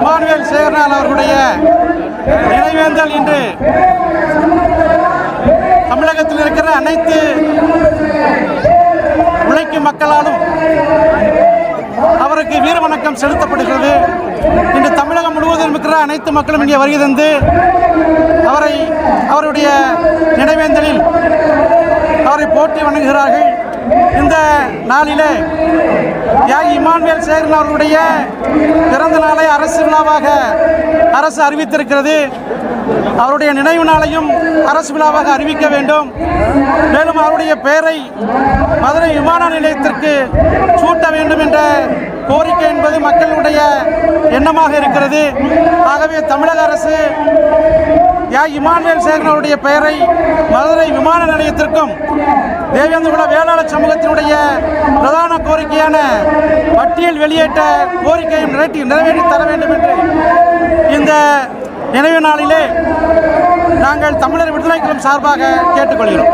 Emmanuel சேகர்னால் அவர்களுடைய நினைவேந்தல் இன்று தமிழகத்தில் இருக்கிற அனைத்து உழைக்கும் மக்களாலும் அவருக்கு வீர வணக்கம் செலுத்தப்படுகிறது. இன்று தமிழகம் முழுவதும் இருக்கிற அனைத்து மக்களும் இங்கே வருகை தந்து அவரை அவருடைய நினைவேந்தலில் அவரை போற்றி வணங்குகிறார்கள். இந்த நாளிலே தியாகி இமானுவேல் சேகரன் அவர்களுடைய பிறந்த நாளை அரசு விழாவாக அரசு அறிவித்திருக்கிறது. அவருடைய நினைவு நாளையும் அரசு விழாவாக அறிவிக்க வேண்டும். மேலும் அவருடைய பெயரை மதுரை விமான நிலையத்திற்கு சூட்ட வேண்டும் என்ற கோரிக்கை என்பது மக்களுடைய எண்ணமாக இருக்கிறது. ஆகவே தமிழக அரசு யா இமானுவேல் சேகரன் அவருடைய பெயரை மதுரை விமான நிலையத்திற்கும் தேவேந்திரகுல வேளாளர் சமூகத்தினுடைய பிரதான கோரிக்கையான பட்டியல் வெளியேற்ற கோரிக்கையும் நிறைவேற்றி நிறைவேற்றி தர வேண்டும் என்று இந்த நினைவு நாளிலே நாங்கள் தமிழர் விடுதலை சார்பாக கேட்டுக்கொள்கிறோம்.